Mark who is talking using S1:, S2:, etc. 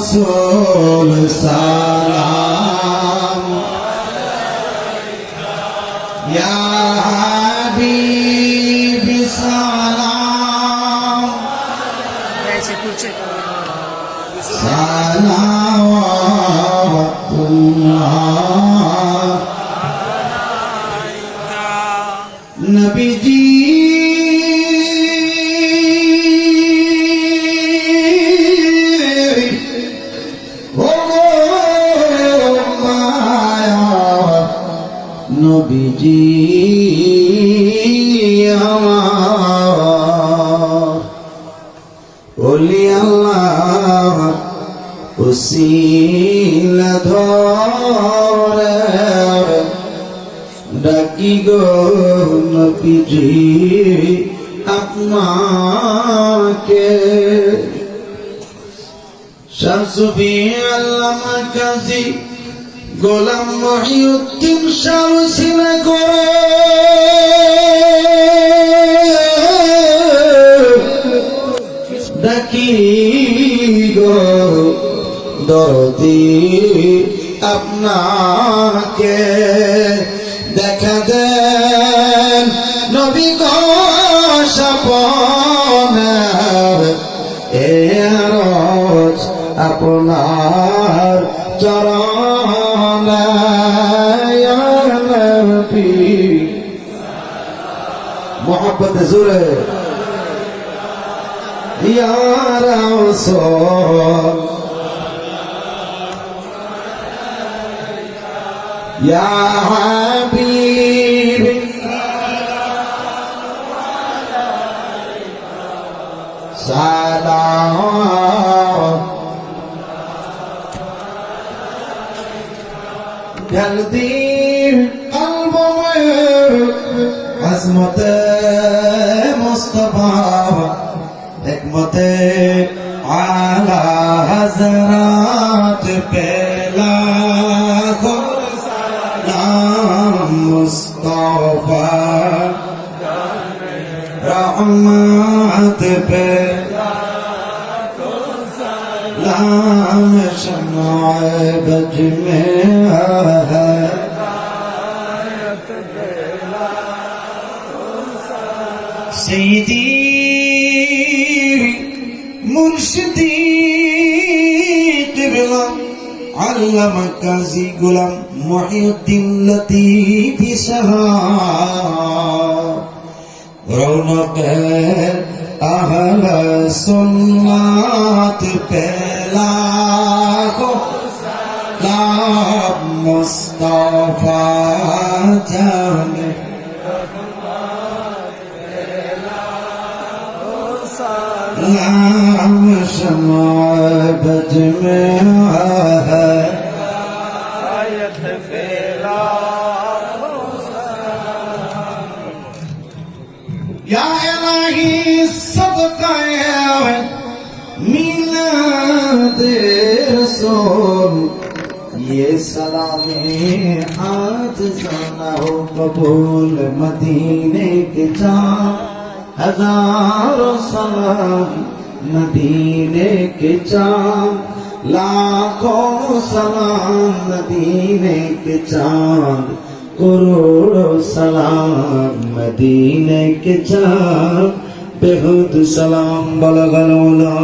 S1: রসুল সালাম। ইয়া হাবিব সালাম। সালাওয়াতুল্লাহ। নবীজি নবীজি আমার। ওলি আল্লাহ উসিলা ধরে ডাকি গো নবীজি আপনাকে। শামসুফি আল্লামা কাজী গোলাম মহিউদ্দিন শামসিনা করে। ডাকি গো দরদি, আপনাকে দেখা দেন। নবী সপনার এ আপনার চরণ মোহাম্মত জুড়ে يا رسول يا حبيب سلام جلدی আজমতে মুস্তফা একমতে আলা হজরাত পেলা সালাম মুস্তফা। রহমত পেলা সালাম সময় বজমে है سيدي مرشدي قبلة علم কাজী গোলাম মহিউদ্দিন লতিফ সাহাব রৌনক আহল সুন্নাত পেলা গো লাভ মুস্তাফা জানে نام سما بج میں ہے یا الہی سب کا مینا دیر سو یہ سلام آج جانا ہو، قبول مدینے کے جان۔ ہزاروں سلام مدینے کے چاند لاکھوں سلام مدینے کے چاند کروڑوں سلام مدینے کے چاند بے سلام بلغلونا